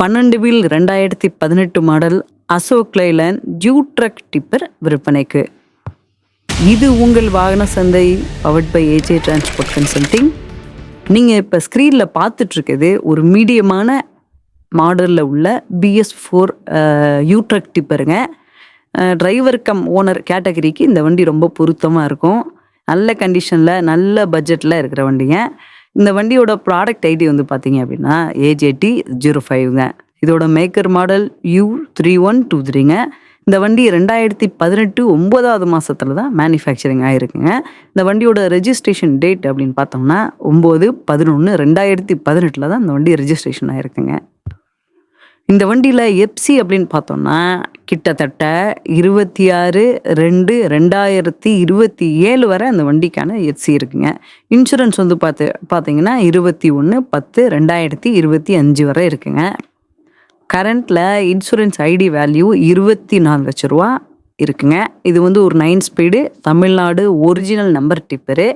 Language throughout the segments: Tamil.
பன்னெண்டு வீல் ரெண்டாயிரத்தி பதினெட்டு மாடல் அசோக் லைலன் ஜூ ட்ரக் டிப்பர் விற்பனைக்கு. இது உங்கள் வாகன சந்தை powered by AJ transport consulting நீங்கள் இப்போ ஸ்க்ரீனில் பார்த்துட்ருக்குது ஒரு மீடியமான மாடலில் உள்ள பிஎஸ் ஃபோர் யூ ட்ரக் டிப்பருங்க. டிரைவர் கம் ஓனர் கேட்டகரிக்கு இந்த வண்டி ரொம்ப பொருத்தமாக இருக்கும். நல்ல கண்டிஷனில் நல்ல பட்ஜெட்டில் இருக்கிற வண்டிங்க. இந்த வண்டியோட ப்ராடக்ட் ஐடி வந்து பார்த்தீங்க அப்படின்னா ஏஜேடி ஜீரோ ஃபைவ்ங்க இதோட maker model U three one two த்ரீங்க இந்த வண்டி ரெண்டாயிரத்தி பதினெட்டு ஒம்போதாவது மாதத்தில் தான் மேனுஃபேக்சரிங் ஆகிருக்குங்க இந்த வண்டியோட ரெஜிஸ்ட்ரேஷன் டேட் அப்படின்னு பார்த்தோம்னா ஒம்பது பதினொன்று ரெண்டாயிரத்தி பதினெட்டில் தான் இந்த வண்டி ரெஜிஸ்ட்ரேஷன் ஆகிருக்குங்க இந்த வண்டியில் எப்சி அப்படின்னு பார்த்தோம்னா கிட்டத்தட்ட இருபத்தி ஆறு ரெண்டு ரெண்டாயிரத்தி இருபத்தி ஏழு வரை அந்த வண்டிக்கான எஃப்சி இருக்குங்க. இன்சூரன்ஸ் வந்து பார்த்து பார்த்தீங்கன்னா இருபத்தி ஒன்று பத்து ரெண்டாயிரத்தி இருபத்தி அஞ்சு வரை இருக்குங்க. கரண்ட்டில் இன்சூரன்ஸ் ஐடி வேல்யூ இருபத்தி நாலு லட்ச ரூபா இருக்குங்க. இது வந்து ஒரு nine speed Tamil Nadu original number tipper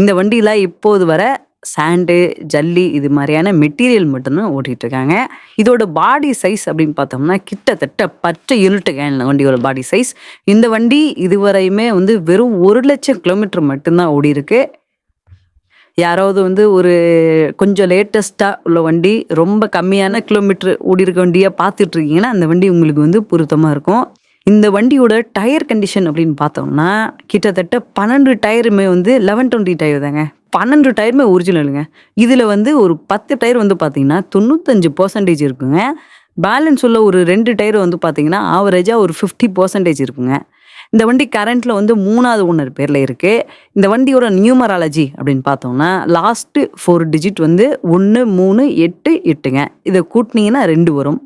இந்த வண்டியில் இப்போது வர சாண்டு ஜல்லி இது மாதிரியான மெட்டீரியல் மட்டும்தான் ஓட்டிகிட்டு இருக்காங்க இதோட பாடி சைஸ் அப்படின்னு பார்த்தோம்னா கிட்டத்தட்ட பத்து யூனிட்டுங்க கேன் வண்டியோட பாடி சைஸ் இந்த வண்டி இதுவரையுமே வந்து வெறும் ஒரு லட்சம் கிலோமீட்டர் மட்டும்தான் ஓடி இருக்கு யாராவது வந்து ஒரு கொஞ்சம் லேட்டஸ்ட்டாக உள்ள வண்டி ரொம்ப கம்மியான கிலோமீட்டர் ஓடி இருக்க வண்டியாக பார்த்துட்டு இருக்கீங்கன்னா அந்த வண்டி உங்களுக்கு வந்து பொருத்தமாக இருக்கும். இந்த வண்டியோட டயர் கண்டிஷன் அப்படின்னு பார்த்தோம்னா கிட்டத்தட்ட பன்னெண்டு டயருமே வந்து லெவன் டுவெண்ட்டி டயர் தாங்க. பன்னெண்டு டயருமே ஒரிஜினலுங்க இதில் வந்து ஒரு பத்து டயர் வந்து பார்த்தீங்கன்னா தொண்ணூத்தஞ்சு பர்சன்டேஜ் இருக்குங்க. பேலன்ஸ் உள்ள ஒரு ரெண்டு டயர் வந்து பார்த்தீங்கன்னா ஆவரேஜாக ஒரு ஃபிஃப்டி பர்சன்டேஜ் இருக்குங்க. இந்த வண்டி கரண்ட்டில் வந்து மூணாவது ஓனர் பேரில் இருக்குது இந்த வண்டியோட நியூமராலஜி அப்படின்னு பார்த்தோம்னா லாஸ்ட்டு ஃபோர் டிஜிட் வந்து ஒன்று மூணு எட்டு எட்டுங்க. இதை கூட்டினீங்கன்னா ரெண்டு வரும்.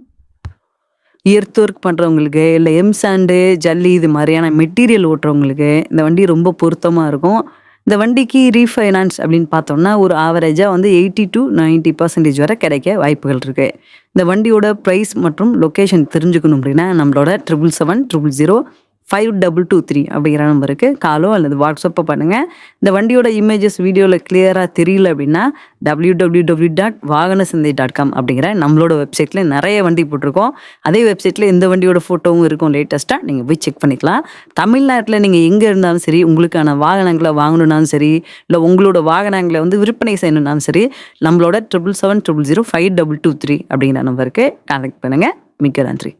எர்த் ஒர்க் பண்ணுறவங்களுக்கு இல்லை எம் சாண்டு ஜல்லி இது மாதிரியான மெட்டீரியல் ஓட்டுறவங்களுக்கு இந்த வண்டி ரொம்ப பொருத்தமாக இருக்கும். இந்த வண்டிக்கு ரீஃபைனான்ஸ் அப்படின்னு பார்த்தோம்னா ஒரு ஆவரேஜாக வந்து எயிட்டி டு நைன்ட்டி பர்சன்டேஜ் வரை கிடைக்க வாய்ப்புகள் இருக்குது இந்த வண்டியோட ப்ரைஸ் மற்றும் லொக்கேஷன் தெரிஞ்சுக்கணும் அப்படின்னா நம்மளோட triple seven triple zero five double two three அப்படிங்கிற நம்பருக்கு காலோ அல்லது வாட்ஸ்அப்போ பண்ணுங்கள் இந்த வண்டியோட இமேஜஸ் வீடியோவில் கிளியராக தெரியல அப்படின்னா டபிள்யூ டபிள்யூ டபிள்யூ டாட் வாகன சந்தை டாட் காம் அப்படிங்கிற நம்மளோட வெப்சைட்டில் நிறைய வண்டி போட்டிருக்கோம். அதே வெப்சைட்டில் இந்த வண்டியோட ஃபோட்டோவும் இருக்கும் லேட்டஸ்ட்டாக நீங்கள் போய் செக் பண்ணிக்கலாம். தமிழ்நாட்டில் நீங்கள் எங்கே இருந்தாலும் சரி உங்களுக்கான வாகனங்களை வாங்கணுன்னாலும் சரி இல்லை உங்களோட வாகனங்களை வந்து விற்பனை செய்யணுன்னாலும் சரி நம்மளோட triple seven triple zero five double two three அப்படிங்கிற நம்பருக்கு கான்டாக்ட் பண்ணுங்கள் மிக்க நன்றி.